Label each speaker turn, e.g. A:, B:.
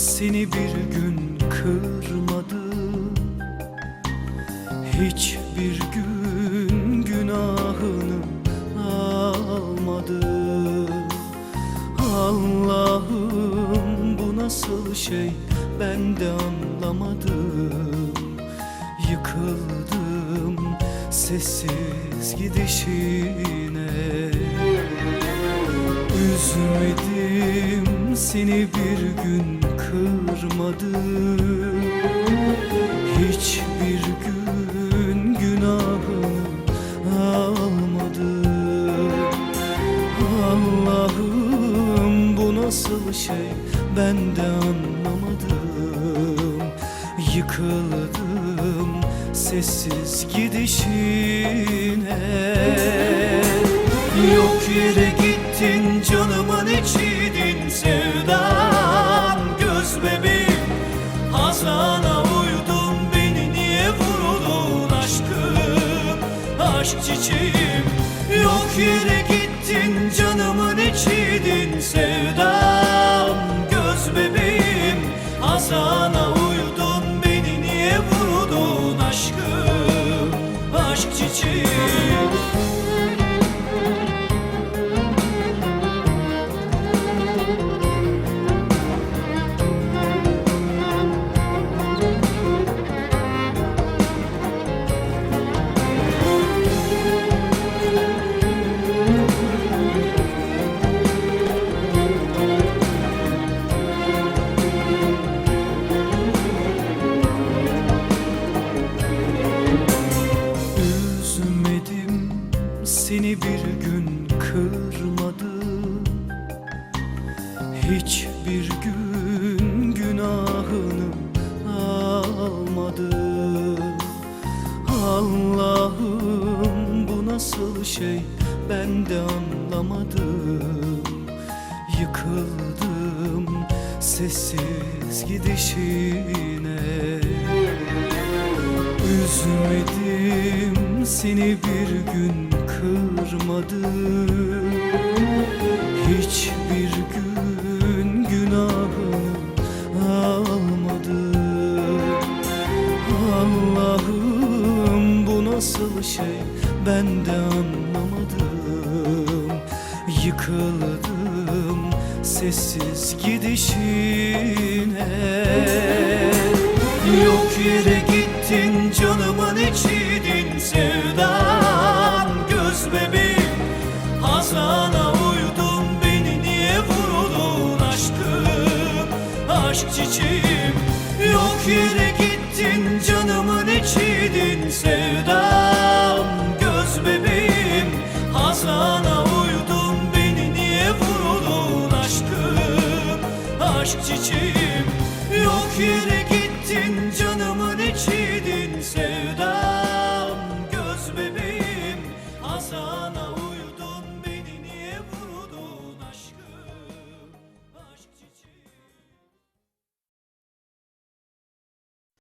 A: seni bir gün kırmadım Hiçbir gün günahını almadım Allah'ım bu nasıl şey? Ben de anlamadım. Yıkıldım sessiz gidişine. Üzmedim seni bir gün kırmadım Hiçbir gün günahını almadım Allah'ım bu nasıl şey? Ben de anlamadım. Yıkıldım sessiz gidişine. Yok yere gittin canımın içiydin Çiçeğim. Yok yere gittin canımın içiydin sevdam. Göz bebeğim hazana bir gün kırmadım Hiçbir gün günahını almadım Allah'ım bu nasıl şey? Ben de anlamadım. Yıkıldım sessiz gidişine. Üzmedim seni bir gün kırmadım Hiçbir gün günahını almadım Allah'ım bu nasıl şey? Ben de anlamadım. Yıkıldım sessiz gidişine. Yok yere gittin canımın içiydin hazana uydun beni niye vurdun aşkım? Aşk çiçeğim yok yere gittin canımın içiydin sevdam. Göz bebeğim hazana uydun beni niye vurdun aşkım? Aşk çiçeğim yok yere gittin